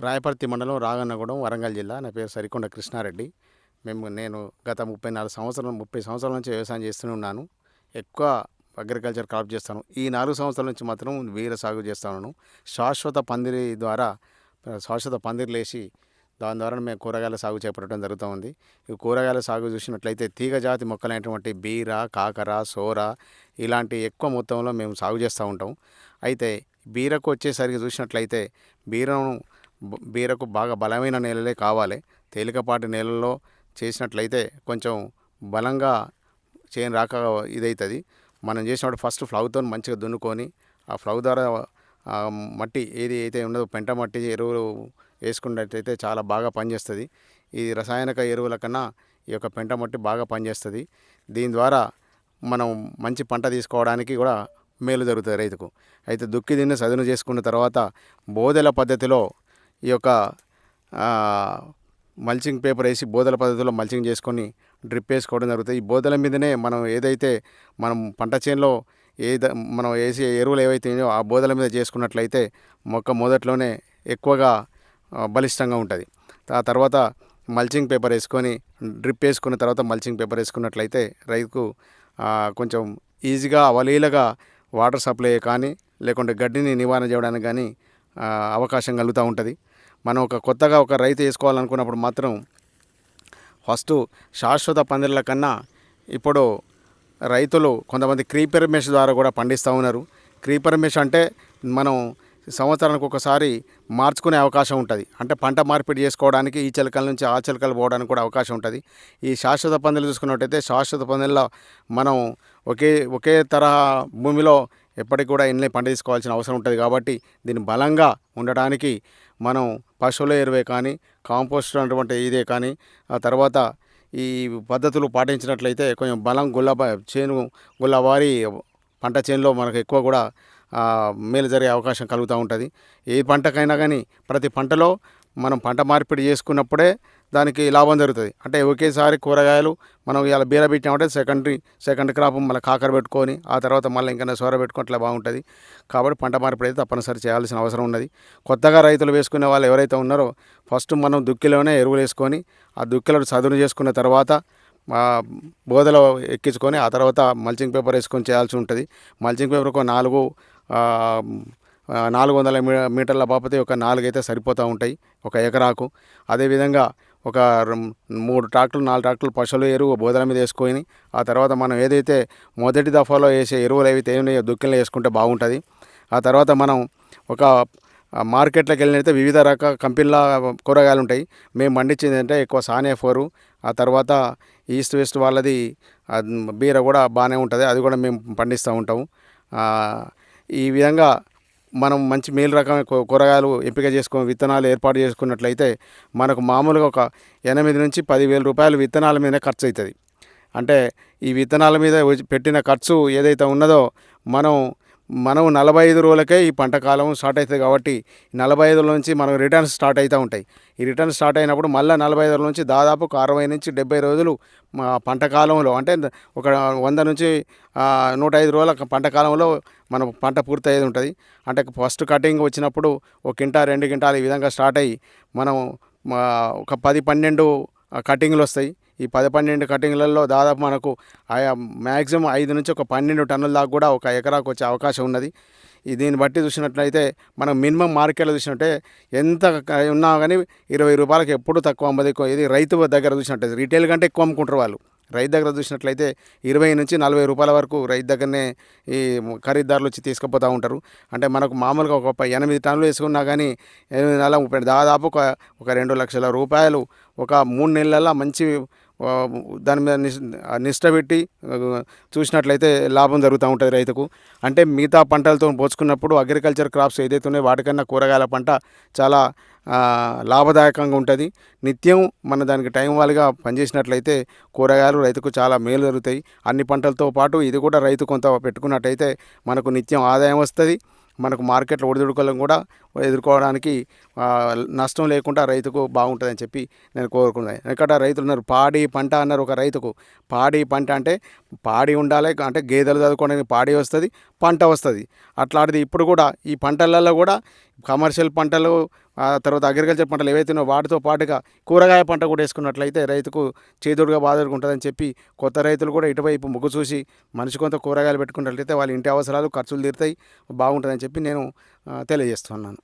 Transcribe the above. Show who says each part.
Speaker 1: రాయపర్తి మండలం రాగన్నగూడెం వరంగల్ జిల్లా. నా పేరు సరికొండ కృష్ణారెడ్డి. మేము నేను గత ముప్పై నాలుగు సంవత్సరాలు ముప్పై సంవత్సరాల నుంచి వ్యవసాయం చేస్తూనే ఉన్నాను. ఎక్కువ అగ్రికల్చర్ క్రాప్ చేస్తాను. ఈ నాలుగు సంవత్సరాల నుంచి మాత్రం వీర సాగు చేస్తున్నాను శాశ్వత పందిరి ద్వారా శాశ్వత పందిరిలేసి దాని ద్వారా మేము కూరగాయల సాగు చేపట్టడం జరుగుతూ ఉంది. ఈ కూరగాయల సాగు చూసినట్లయితే తీగ జాతి మొక్కలైనటువంటి బీర కాకర సోర ఇలాంటి ఎక్కువ మొత్తంలో మేము సాగు చేస్తూ ఉంటాం. అయితే బీరకు వచ్చేసరికి చూసినట్లయితే బీరను బీరకు బాగా బలమైన నేలలే కావాలి. తేలికపాటి నేలల్లో చేసినట్లయితే కొంచెం బలంగా చేయని రాక ఇదవుతుంది మనం చేసినప్పుడు ఫస్ట్ ఫ్లౌతో మంచిగా దున్నుకొని ఆ ఫ్లౌ ద్వారా మట్టి ఏది అయితే ఉన్నదో పెంట మట్టి ఎరువులు వేసుకున్నట్టయితే చాలా బాగా పనిచేస్తుంది. ఈ రసాయనిక ఎరువుల కన్నా ఈ యొక్క పెంట మట్టి బాగా పనిచేస్తుంది. దీని ద్వారా మనం మంచి పంట తీసుకోవడానికి కూడా మేలు జరుగుతుంది రైతుకు. అయితే దుక్కి దిన్ని సదును చేసుకున్న తర్వాత బోదెల పద్ధతిలో ఈ యొక్క మల్చింగ్ పేపర్ వేసి బోదెల పద్ధతిలో మల్చింగ్ చేసుకొని డ్రిప్ వేసుకోవడం జరుగుతుంది. ఈ బోదెల మీదనే మనం ఏదైతే మనం పంట చేనులో ఏద మనం వేసే ఎరువులు ఏవైతే ఆ బోదెల మీద చేసుకున్నట్లయితే మొక్క మొదట్లోనే ఎక్కువగా బలిష్టంగా ఉంటుంది. ఆ తర్వాత మల్చింగ్ పేపర్ వేసుకొని డ్రిప్ వేసుకున్న తర్వాత మల్చింగ్ పేపర్ వేసుకున్నట్లయితే రైతుకు కొంచెం ఈజీగా అవలీలగా వాటర్ సప్లై కానీ లేకుంటే గడ్డిని నివారణ చేయడానికి కానీ అవకాశం కలుగుతూ ఉంటుంది. మనం ఒక కొత్తగా ఒక రైతు వేసుకోవాలనుకున్నప్పుడు మాత్రం ఫస్ట్ శాశ్వత పందిర్ల కన్నా ఇప్పుడు రైతులు కొంతమంది క్రీపర్ మెష్ ద్వారా కూడా పండిస్తూ ఉన్నారు. క్రీపర్ మెష్ అంటే మనం సంవత్సరానికి ఒకసారి మార్చుకునే అవకాశం ఉంటుంది. అంటే పంట మార్పిడి చేసుకోవడానికి ఈ చిలకల నుంచి ఆ చిలకలు పోవడానికి కూడా అవకాశం ఉంటుంది. ఈ శాశ్వత పందులు చూసుకున్నట్టయితే శాశ్వత పందుల్లో మనం ఒకే ఒకే తరహా భూమిలో ఎప్పటికి కూడా ఎన్ని పంట తీసుకోవాల్సిన అవసరం ఉంటుంది కాబట్టి దీన్ని బలంగా ఉండటానికి మనం పశువుల ఎరువే కానీ కాంపోస్ట్ అటువంటి ఇదే కానీ ఆ తర్వాత ఈ పద్ధతులు పాటించినట్లయితే కొంచెం బలం గుల్లబ చేను గుల్లవారి పంట చేనులో మనకు ఎక్కువ కూడా మేలు జరిగే అవకాశం కలుగుతూ ఉంటుంది. ఏ పంటకైనా కానీ ప్రతి పంటలో మనం పంట మార్పిడి చేసుకున్నప్పుడే దానికి లాభం జరుగుతుంది. అంటే ఒకేసారి కూరగాయలు మనం ఇలా బీర పెట్టినామంటే సెకండరీ సెకండ్ క్రాప్ మళ్ళీ కాకర పెట్టుకొని ఆ తర్వాత మళ్ళీ ఇంకా సోర పెట్టుకొని అట్లా బాగుంటుంది. కాబట్టి పంట మార్పిడి అయితే తప్పనిసరి చేయాల్సిన అవసరం ఉన్నది. కొత్తగా రైతులు వేసుకునే వాళ్ళు ఎవరైతే ఉన్నారో ఫస్ట్ మనం దుక్కిలోనే ఎరువులు వేసుకొని ఆ దుక్కిలో చదును చేసుకున్న తర్వాత ఆ ఎక్కించుకొని ఆ తర్వాత మల్చింగ్ పేపర్ వేసుకొని చేయాల్సి ఉంటుంది. మల్చింగ్ పేపర్ ఒక నాలుగు నాలుగు వందల మీ- మీటర్ల బాపతే ఒక నాలుగైతే సరిపోతూ ఉంటాయి ఒక ఎకరాకు. అదేవిధంగా ఒక మూడు ట్రాక్టర్లు నాలుగు ట్రాక్టర్లు పశువుల ఎరువు బోదల మీద వేసుకొని ఆ తర్వాత మనం ఏదైతే మొదటి దఫాలో వేసే ఎరువులు ఏవైతే ఉన్నాయో దుక్కిలో వేసుకుంటే బాగుంటుంది. ఆ తర్వాత మనం ఒక మార్కెట్లోకి వెళ్ళినైతే వివిధ రకాల కంపెనీల కూరగాయలు ఉంటాయి మేము పండించింది అంటే ఎక్కువ సానే ఫోరు ఆ తర్వాత ఈస్ట్ వెస్ట్ వాళ్ళది బీర కూడా బాగానే ఉంటుంది అది కూడా మేము పండిస్తూ ఉంటాము. ఈ విధంగా మనం మంచి మేలు రకం కూరగాయలు ఎంపిక చేసుకుని విత్తనాలు ఏర్పాటు చేసుకున్నట్లయితే మనకు మామూలుగా ఒక ఎనిమిది నుంచి పదివేల రూపాయలు విత్తనాల మీద ఖర్చు అవుతుంది అంటే ఈ విత్తనాల మీద పెట్టిన ఖర్చు ఏదైతే ఉన్నదో మనం మనం నలభై ఐదు రోజులకే ఈ పంట కాలం స్టార్ట్ అవుతుంది కాబట్టి నలభై ఐదు రోజుల నుంచి మనం రిటర్న్స్ స్టార్ట్ అవుతూ ఉంటాయి. ఈ రిటర్న్స్ స్టార్ట్ అయినప్పుడు మళ్ళీ నలభై ఐదు నుంచి దాదాపు అరవై నుంచి డెబ్బై రోజులు మా పంట కాలంలో అంటే ఒక వంద నుంచి నూట ఐదు రోజుల పంట కాలంలో మన పంట పూర్తయ్యేది ఉంటుంది. అంటే ఫస్ట్ కటింగ్ వచ్చినప్పుడు ఒక కింటా రెండు కింటాలు ఈ విధంగా స్టార్ట్ అయ్యి మనం ఒక పది పన్నెండు కటింగ్లు వస్తాయి. ఈ పది పన్నెండు కటింగ్లలో దాదాపు మనకు ఆయా మ్యాక్సిమం ఐదు నుంచి ఒక పన్నెండు టన్నుల దాకా కూడా ఒక ఎకరాకు వచ్చే అవకాశం ఉన్నది. ఈ దీన్ని బట్టి చూసినట్లయితే మనం మినిమం మార్కెట్లో చూసినట్టే ఎంత ఉన్నా కానీ ఇరవై రూపాయలకి ఎప్పుడు తక్కువ అమ్మది. ఇది రైతు దగ్గర చూసినట్లయితే రీటైల్ కంటే ఎక్కువ అమ్ముకుంటారు వాళ్ళు. రైతు దగ్గర చూసినట్లయితే ఇరవై నుంచి నలభై రూపాయల వరకు రైతు దగ్గరనే ఈ ఖరీదారులు వచ్చి తీసుకుపోతూ ఉంటారు. అంటే మనకు మామూలుగా ఒక ఎనిమిది టన్నులు వేసుకున్నా కానీ ఎనిమిది నెలల ముప్పై దాదాపు ఒక ఒక రెండు లక్షల రూపాయలు ఒక మూడు నెలల మంచి దాని మీద నిష్ట పెట్టి చూసినట్లయితే లాభం జరుగుతూ ఉంటుంది రైతుకు. అంటే మిగతా పంటలతో పోల్చుకున్నప్పుడు అగ్రికల్చర్ క్రాప్స్ ఏదైతే ఉన్నాయో వాటికన్నా కూరగాయల పంట చాలా లాభదాయకంగా ఉంటుంది. నిత్యం మన దానికి టైం వాళ్ళుగా పనిచేసినట్లయితే కూరగాయలు రైతుకు చాలా మేలు జరుగుతాయి. అన్ని పంటలతో పాటు ఇది కూడా రైతు కొంత పెట్టుకున్నట్టయితే మనకు నిత్యం ఆదాయం వస్తుంది. మనకు మార్కెట్లో ఒడిదుడుకలం కూడా ఎదుర్కోవడానికి నష్టం లేకుండా రైతుకు బాగుంటుందని చెప్పి నేను కోరుకున్నాను ఎందుకంటే రైతులు ఉన్నారు. పాడి పంట అన్నారు ఒక రైతుకు. పాడి పంట అంటే పాడి ఉండాలి అంటే గేదెలు చదువుకోవడానికి పాడి వస్తుంది పంట వస్తుంది. అట్లాంటిది ఇప్పుడు కూడా ఈ పంటలలో కూడా కమర్షియల్ పంటలు తర్వాత అగ్రికల్చర్ పంటలు ఏవైతే వాటితో పాటుగా కూరగాయ పంట కూడా వేసుకున్నట్లయితే రైతుకు చేదుడుగా బాధగా ఉంటుందని చెప్పి కొత్త రైతులు కూడా ఇటువైపు మొగ్గు చూసి మనిషి కొంత కూరగాయలు పెట్టుకున్నట్లయితే వాళ్ళ ఇంటి అవసరాలు ఖర్చులు తీరుతాయి బాగుంటుందని చెప్పి నేను తెలియజేస్తున్నాను